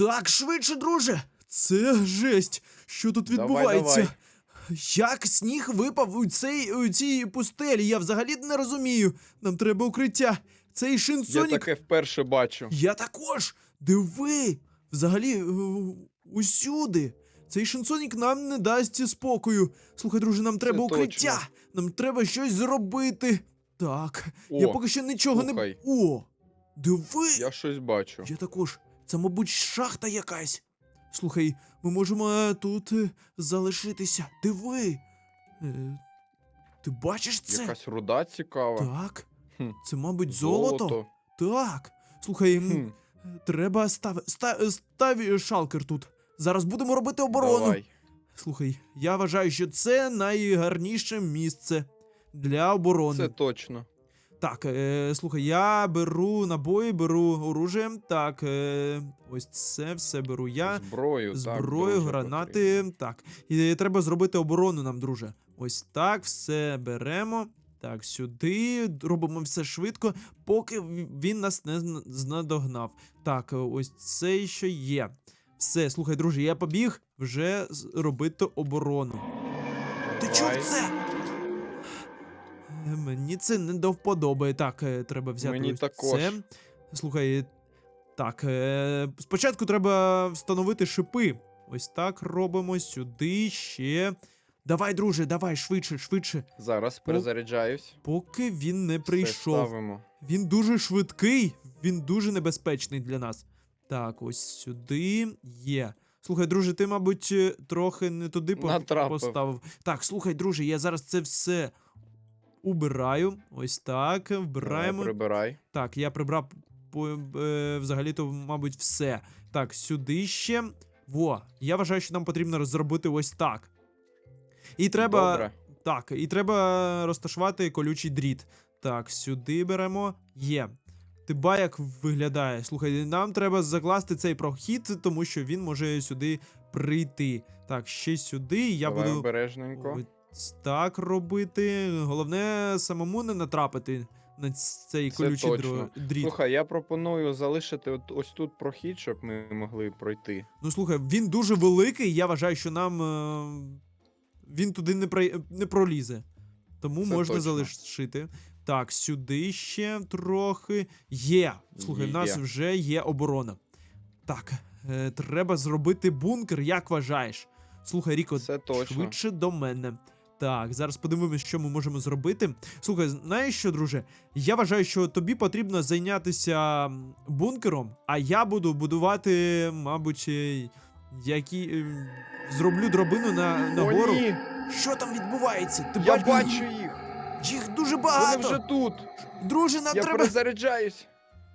Так, швидше, друже. Це жесть. Що тут Давай, відбувається? давай. Як сніг випав у цей у цій пустелі? Я взагалі не розумію. Нам треба укриття. Цей Я таке вперше бачу. Я також. Диви. Взагалі, е, усюди. Цей шинсонік нам не дасть спокою. Слухай, друже, нам треба укриття. точно. Нам треба щось зробити. Так. я поки що нічого не. О! Диви! Я щось бачу. Я також. Це, мабуть, шахта якась. Слухай, ми можемо е, тут е, залишитися. Диви. Е, ти бачиш це? Якась руда цікава. Так. Хм. Це, мабуть, золото. Так. Слухай, м, Хм, треба став... Став... став шалкер тут. Зараз будемо робити оборону. Давай. Слухай, я вважаю, що це найгарніше місце для оборони. Це точно. Так, е, слухай, я беру набої, беру оружие. Так, е, ось це все беру я. Зброю. Зброю, дуже гранати. Так. І треба зробити оборону нам, друже. Ось так, все беремо. Так, сюди. Робимо все швидко, поки він нас не знадогнав. Так, ось це що є. Все, слухай, друже, я побіг вже робити оборону. Ти чув це? Мені це не до вподоби. Так, е, треба взяти Мені ось також. це. Слухай, так, е, спочатку треба встановити шипи. Ось так робимо сюди ще. Давай, друже, давай, швидше, швидше. Зараз перезаряджаюсь. Поки він не прийшов. ставимо. Він дуже швидкий, він дуже небезпечний для нас. Так, ось сюди є. Слухай, друже, ти, мабуть, е, трохи не туди Натрапив. поставив. Так, слухай, друже, я зараз це все убираю. Ось так, вбираємо. Прибирай. Так, я прибрав е, взагалі-то, мабуть, все. Так, сюди ще. Во, я вважаю, що нам потрібно зробити ось так. І треба. Добре. Так, і треба розташувати колючий дріт. Так, сюди беремо. Є. Ти ба як виглядає. Слухай, нам треба закласти цей прохід, тому що він може сюди прийти. Так, ще сюди. Я Давай буду обережненько. Так робити. Головне, самому не натрапити на цей колючий дро- дріт. Слухай, я пропоную залишити от, ось тут прохід, щоб ми могли пройти. Ну слухай, він дуже великий. Я вважаю, що нам е, він туди не, при... не пролізе. Тому Це можна точно. залишити. Так, сюди ще трохи. Є. Слухай, в нас вже є оборона. Так, е, треба зробити бункер, як вважаєш? Слухай, Ріко, Це точно. швидше до мене. Так, зараз подивимось, що ми можемо зробити. Слухай, знаєш що, друже? Я вважаю, що тобі потрібно зайнятися бункером, а я буду будувати, мабуть, е, які. е, Зроблю дробину на, нагору. О, ні! Що там відбувається? Ти Я бач- бачу їх! Їх дуже багато. Вони вже тут! Друже, нам я треба. перезаряджаюсь!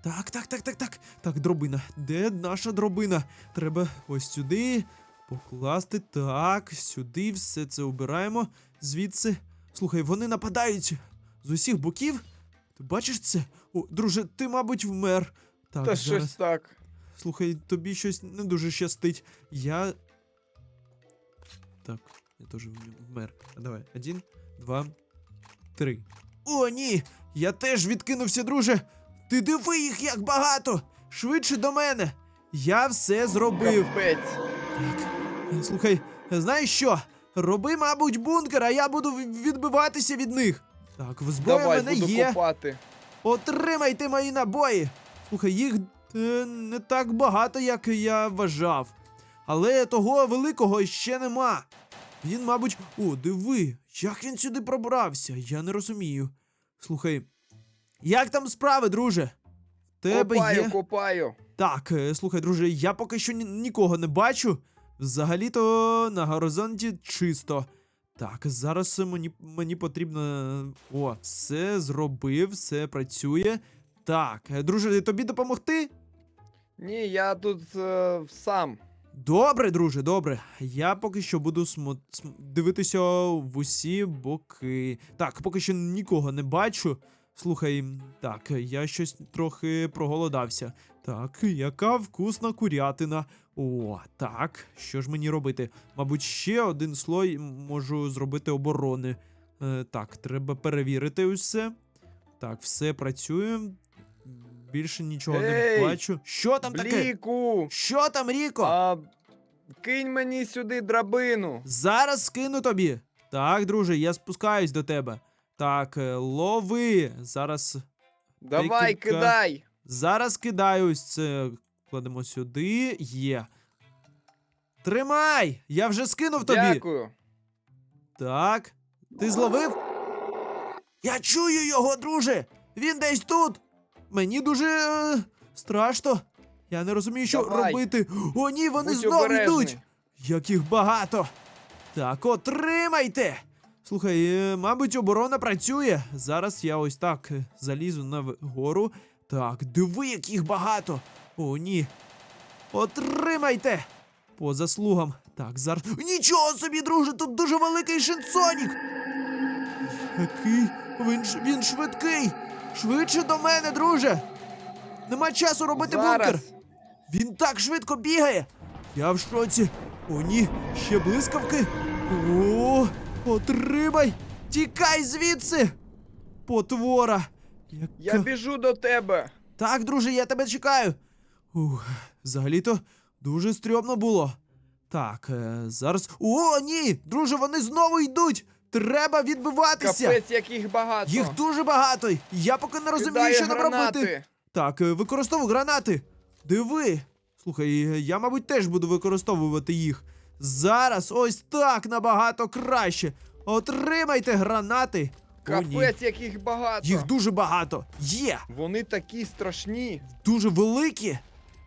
Так, так, так, так, так. Так, дробина. Де наша дробина? Треба ось сюди покласти. Так, сюди все це убираємо. Звідси. Слухай, вони нападають з усіх боків. Ти бачиш це? О, друже, ти, мабуть, вмер. Так, Та зараз. щось так. Слухай, тобі щось не дуже щастить. Я. Так, я теж вмер. А Давай, один, два, три. О, ні! Я теж відкинувся, друже! Ти диви їх, як багато! Швидше до мене! Я все зробив. Капець. Так. Слухай, знаєш що? Роби, мабуть, бункер, а я буду відбиватися від них. Так, в зброї Давай, мене буду є. копати. Отримайте мої набої! Слухай, їх е, не так багато, як я вважав. Але того великого ще нема. Він, мабуть. О, диви, як він сюди пробрався? Я не розумію. Слухай, як там справи, друже? В Тебе Копаю, є. копаю. Так, е, слухай, друже, я поки що ні- нікого не бачу. Взагалі-то на горизонті чисто. Так, зараз мені, мені потрібно. О, все зробив, все працює. Так, друже, тобі допомогти? Ні, я тут е, сам. Добре, друже, добре. Я поки що буду смо... см- дивитися в усі боки. Так, поки що нікого не бачу. Слухай, так, я щось трохи проголодався. Так, яка вкусна курятина. О, так, що ж мені робити? Мабуть, ще один слой можу зробити оборони. Е, так, треба перевірити усе. Так, все працює. Більше нічого не бачу. Що там таке? Бліку! Що там, Ріко? А, кинь мені сюди драбину. Зараз скину тобі. Так, друже, я спускаюсь до тебе. Так, е, лови. Зараз. Давай, Декілька. кидай. Зараз кидаю ось це. Кладемо сюди. Є. Тримай! Я вже скинув тобі. Дякую. Так. Ти зловив? Я чую його, друже! Він десь тут! Мені дуже е, страшно. Я не розумію, що Давай. робити. О, ні, вони Будь знову обережний. йдуть! Як їх багато! Так, отримайте! Слухай, е, мабуть, оборона працює. Зараз я ось так е, залізу на гору. Так, диви, як їх багато! О, ні. Отримайте! По заслугам. Так, зараз. Нічого собі, друже, тут дуже великий шинсонік! Який? Він, він швидкий! Швидше до мене, друже! Нема часу робити бункер! Він так швидко бігає! Я в шоці! О, ні, ще блискавки! О, отримай! Тікай звідси! Потвора! Яка... Я біжу до тебе. Так, друже, я тебе чекаю. Ух, взагалі-то дуже стрьомно було. Так, е, зараз. О, ні! Друже, вони знову йдуть! Треба відбиватися! Капець, яких багато. Їх дуже багато! Я поки не розумію, Кидаю що нам гранати. робити. Так, е, використовуй гранати. Диви. Слухай, е, я, мабуть, теж буду використовувати їх. Зараз ось так набагато краще. Отримайте гранати. О, ні. Капець, яких багато. Їх дуже багато. Є! Вони такі страшні. Дуже великі,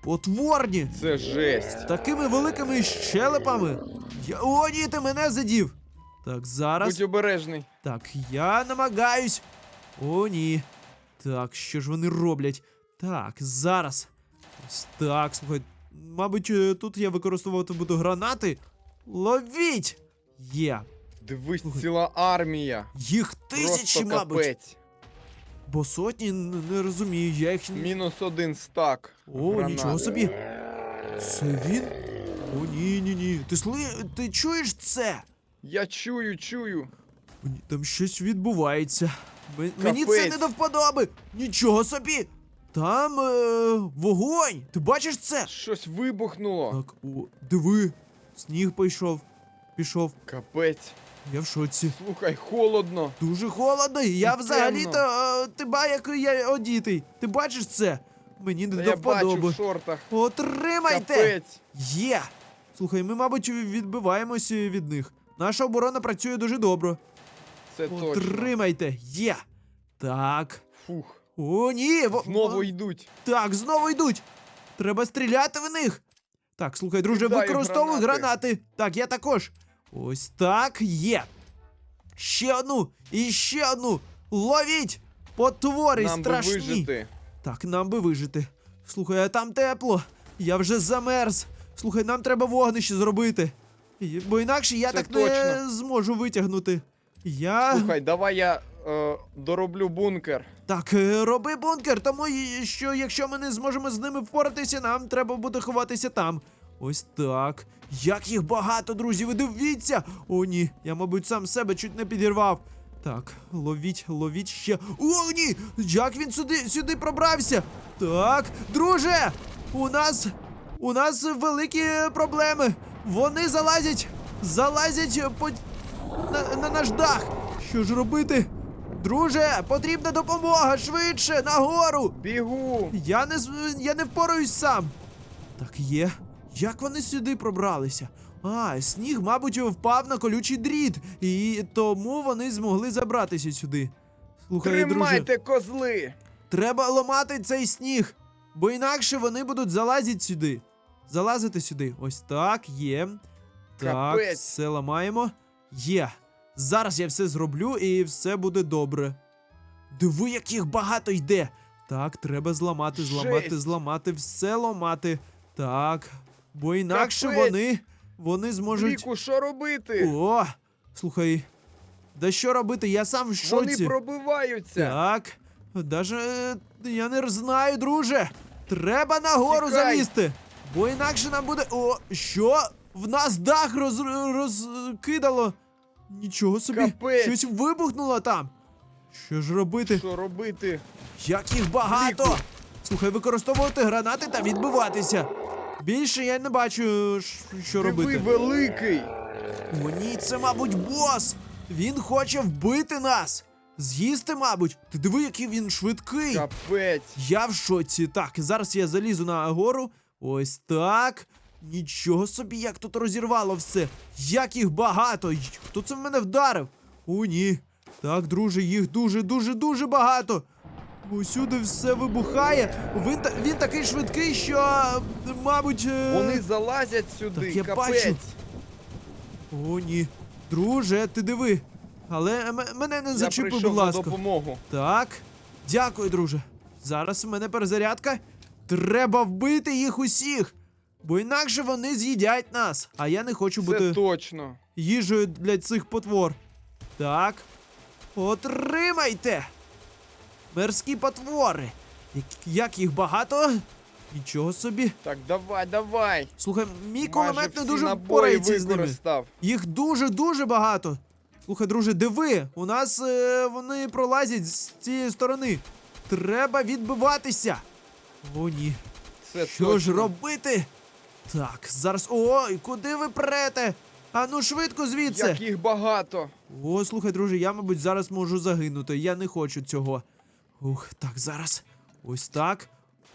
потворні, Це жесть. з такими великими щелепами. Я... О, ні, ти мене задів. Так, зараз. Будь обережний. Так, я намагаюсь. О, ні. Так, що ж вони роблять? Так, зараз. Ось так, слухай. Мабуть, е, тут я використовувати буду гранати. Ловіть! Є. Дивись, ціла армія. Їх тисячі, Просто мабуть. капець. Бо сотні н- не розумію, я їх. н- Мінус один стак. О, гранат. нічого собі. Це він? О, ні, ні, ні. Ти сли... ти чуєш це? Я чую, чую. О, ні, Там щось відбувається. М- Мені це Капець. не до вподоби. Нічого собі. Там е, вогонь. Ти бачиш це? Щось вибухнуло. Так, о, диви. Сніг пішов. Пішов. Капець. Я в шоці. Слухай, холодно. Дуже холодно. і Я взагалі-то е, ти ба, як я одітий. Ти бачиш це? Мені не Та до я бачу вподоби. в шортах. Отримайте! Капець. Є! Слухай, ми, мабуть, відбиваємося від них. Наша оборона працює дуже добре. Це точно. Отримайте! Є! Так. Фух. О, ні! во- Знову йдуть. Так, знову йдуть! Треба стріляти в них! Так, слухай, друже, Кидаю використовуй гранати. гранати. Так, я також. Ось так, є. Ще одну! І ще одну! Ловіть! Потвори Нам би страшні! вижити. Так, нам би вижити. Слухай, а там тепло. Я вже замерз. Слухай, нам треба вогнище зробити. Бо інакше я Це так не зможу витягнути. Я. Слухай, давай я е, дороблю бункер. Так, е, роби бункер, тому що якщо ми не зможемо з ними впоратися, нам треба буде ховатися там. Ось так. Як їх багато, друзі, ви дивіться! О, ні, я, мабуть, сам себе чуть не підірвав. Так, ловіть, ловіть ще. О, ні! Як він сюди, сюди пробрався? Так, друже! У нас. У нас великі проблеми. Вони залазять. Залазять по, на, на наш дах. Що ж робити? Друже, потрібна допомога швидше, нагору! Бігу! Я не я не впораюсь сам. Так є. Як вони сюди пробралися? А, сніг, мабуть, впав на колючий дріт, і тому вони змогли забратися сюди. Слухай, друже, Тримайте козли! треба ламати цей сніг, бо інакше вони будуть залазити сюди. Залазити сюди. Ось так, є. Так, Капець. все ламаємо. Є. Зараз я все зроблю і все буде добре. Диви, як їх багато йде. Так, треба зламати, зламати, Жесть. зламати, все ламати. Так. Бо інакше Капець. вони. Вони зможуть. Віку, що робити? О! Слухай. Да що робити? Я сам в Вони пробиваються. Так. Даже е, я не знаю, друже. Треба нагору Тікай. залізти. Бо інакше нам буде. О, що? В нас дах роз... розкидало. Нічого собі. Капець. Щось вибухнуло там. Що ж робити? Що робити? Як їх багато! Слухай, використовувати гранати та відбиватися. Більше я не бачу, що робити. великий! О, ні, це, мабуть, бос! Він хоче вбити нас! З'їсти, мабуть. Ти диви, який він швидкий. Капець! Я в шоці. Так, зараз я залізу на гору. Ось так. Нічого собі, як тут розірвало все. Як їх багато. Хто це в мене вдарив? О, ні. Так, друже, їх дуже, дуже, дуже багато. Усюди все вибухає. Він, він такий швидкий, що, мабуть. е, Вони залазять сюди, Так, я капець! бачу. О, ні. Друже, ти диви. Але мене не зачіпи, будь на допомогу. Так. Дякую, друже. Зараз в мене перезарядка. Треба вбити їх усіх. Бо інакше вони з'їдять нас. А я не хочу Це бути точно. їжею для цих потвор. Так. Отримайте! Мерзкі потвори. Як, їх багато? Нічого собі. Так, давай, давай. Слухай, мій кулемет не дуже набої впорається з ними. Їх дуже-дуже багато. Слухай, друже, диви, у нас е, вони пролазять з цієї сторони. Треба відбиватися. О, ні. Це Що точно. ж робити? Так, зараз. Ой, куди ви прете? А ну швидко звідси. Як їх багато. О, слухай, друже, я, мабуть, зараз можу загинути. Я не хочу цього. Ух, так, зараз. Ось так.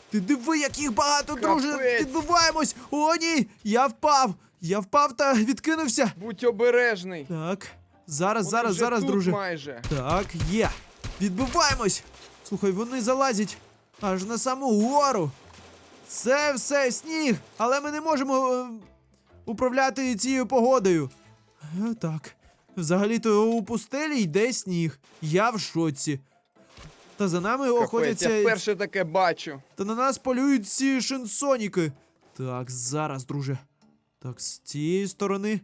Ти диви, як їх багато, друже. Підбиваємось. О, ні! Я впав! Я впав та відкинувся. Будь обережний. Так. Зараз, Вони зараз, вже зараз, тут друже. майже. Так, є. Відбиваємось. Слухай, вони залазять аж на саму гору. Це все сніг, але ми не можемо е, управляти цією погодою. Е, так. Взагалі-то у пустелі йде сніг. Я в шоці. Та за нами Капець, я охотяться. вперше таке бачу. Та на нас полюють ці шинсоніки. Так, зараз, друже. Так, з цієї сторони.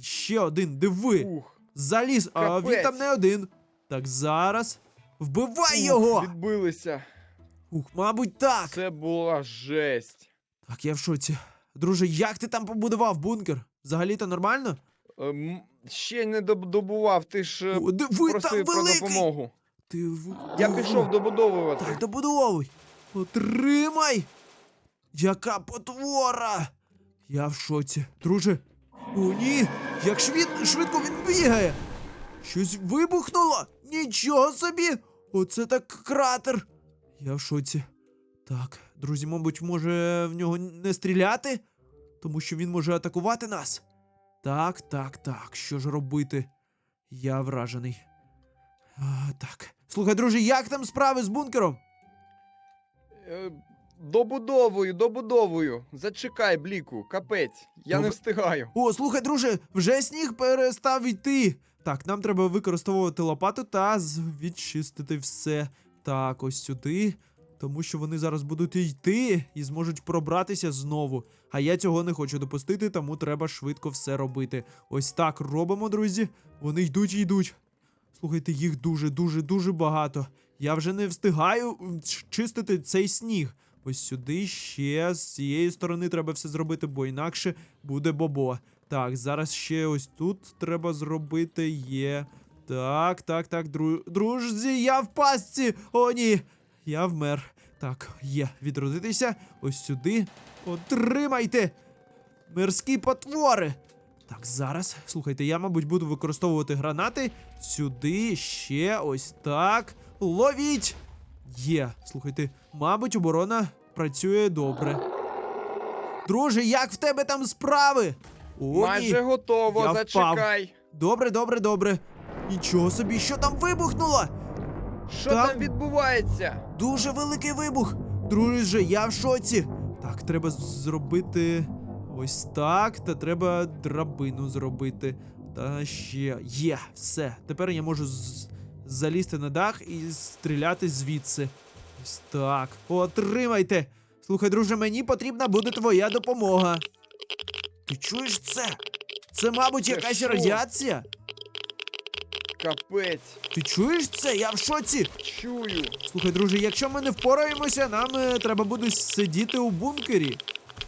Ще один, диви. Ух. Заліз, а він там не один. Так, зараз. Вбивай Ух, його! Відбилися. Ух, мабуть, так. Це була жесть. Так, я в шоці. Друже, як ти там побудував бункер? Взагалі-то нормально? Ем, ще не доб- добував, ти ж е, О, диви, там просив про великий! допомогу. Ти в... Я пішов добудовувати. Так, добудовуй. Отримай! Яка потвора! Я в шоці. Друже. О, ні! Як швид... швидко він бігає! Щось вибухнуло! Нічого собі! Оце так кратер! Я в шоці. Так, друзі, мабуть, може в нього не стріляти? Тому що він може атакувати нас. Так, так, так. Що ж робити? Я вражений. А, так. Слухай, друже, як там справи з бункером? Е, Добудовую, добудовую. Зачекай, бліку, капець. Я не Добре. встигаю. О, слухай, друже, вже сніг перестав йти. Так, нам треба використовувати лопату та з- відчистити все. Так, ось сюди. Тому що вони зараз будуть йти і зможуть пробратися знову. А я цього не хочу допустити, тому треба швидко все робити. Ось так робимо, друзі. Вони йдуть і йдуть. Слухайте, їх дуже, дуже, дуже багато. Я вже не встигаю чистити цей сніг. Ось сюди ще з цієї сторони треба все зробити, бо інакше буде бобо. Так, зараз ще ось тут треба зробити є. Так, так, так, дру... друзі, я в пастці! О, ні! Я вмер. Так, є, відродитися. Ось сюди. Отримайте! Мирські потвори! Так, зараз. Слухайте, я, мабуть, буду використовувати гранати. Сюди, ще, ось так. Ловіть! Є, слухайте, мабуть, оборона працює добре. Друже, як в тебе там справи? О, Майже ні. готово, Я впав. зачекай. Добре, добре, добре. Нічого собі, що там вибухнуло? Що Там- там відбувається? Дуже великий вибух. Друже, я в шоці. Так, треба з- зробити ось так, та треба драбину зробити. Та ще є, все. Тепер я можу з- залізти на дах і стріляти звідси. Ось так. Отримайте. Слухай, друже, мені потрібна буде твоя допомога. Ти чуєш це? Це, мабуть, Це якась що? радіація? Капець. Ти чуєш це? Я в шоці. Чую. Слухай, друже, якщо ми не впораємося, нам е, треба буде сидіти у бункері.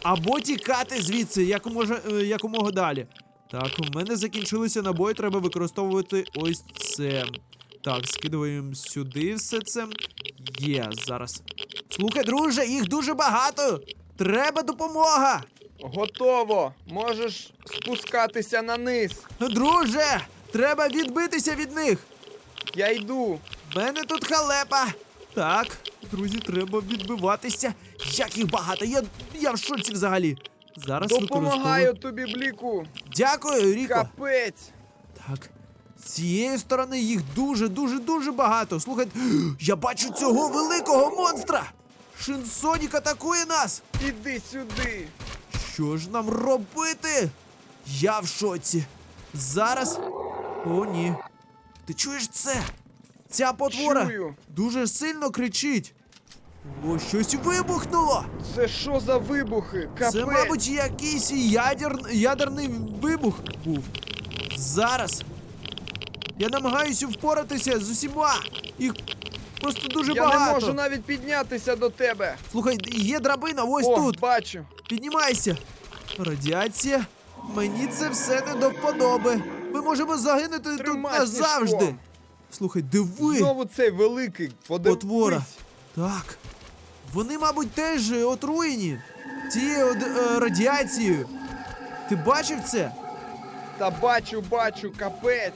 Або тікати звідси якомога, е, якомога далі. Так, у мене закінчилися набої, треба використовувати ось це. Так, скидуємо сюди все це. Є, зараз. Слухай, друже, їх дуже багато. Треба допомога. Готово! Можеш спускатися на низ. Друже, треба відбитися від них. Я йду. В мене тут халепа. Так, друзі, треба відбиватися. Як їх багато, я, я в шоці взагалі. Зараз Допомагаю тобі, бліку. Дякую, Ріко. Капець. Так. З цієї сторони їх дуже, дуже, дуже багато. Слухай, я бачу цього великого монстра! Шинсонік атакує нас! Іди сюди. Що ж нам робити? Я в шоці. Зараз. О, ні. Ти чуєш це? Ця потвора Чую. дуже сильно кричить. О, щось вибухнуло! Це що за вибухи? Капець. Це, мабуть, якийсь ядер... ядерний вибух був. Зараз. Я намагаюся впоратися з усіма. Їх просто дуже Я багато. не можу навіть піднятися до тебе. Слухай, є драбина ось О, тут. бачу. Піднімайся. Радіація. Мені це все не до вподоби. Ми можемо загинути тут назавжди. сніжком. Слухай, диви. Знову цей великий. Подивись. Потвора. Так. Вони, мабуть, теж е, отруєні цією е, радіацією. Ти бачив це? Та бачу, бачу, капець.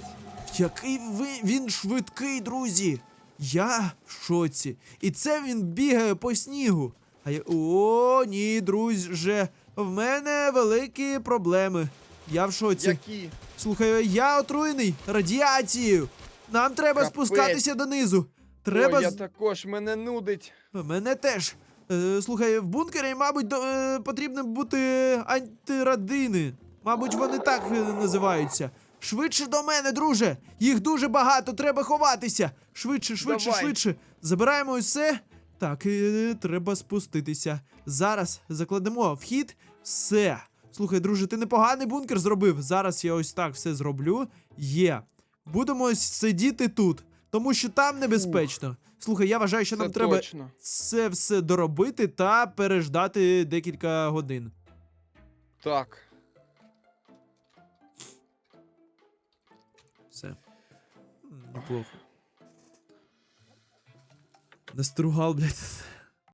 Який ви... він швидкий, друзі. Я в шоці. І це він бігає по снігу. А я. О, ні, друзі, в мене великі проблеми. Я в шоці. Які? Слухай, я отруєний радіацією. Нам треба Капець. спускатися донизу. Треба. О, я з- також мене нудить. Мене теж. Е, слухай, в бункері, мабуть, до, е, потрібно бути антирадини. Мабуть, вони так е, називаються. Швидше до мене, друже! Їх дуже багато, треба ховатися. Швидше, швидше, Давай. швидше. Забираємо усе. Так, е, треба спуститися. Зараз закладемо вхід. Все. Слухай, друже, ти непоганий бункер зробив. Зараз я ось так все зроблю. Є. Будемо сидіти тут, тому що там небезпечно. Слухай, я вважаю, що Це нам треба точно. це все доробити та переждати декілька годин. Так. Все. Неплохо. Настругал, блядь.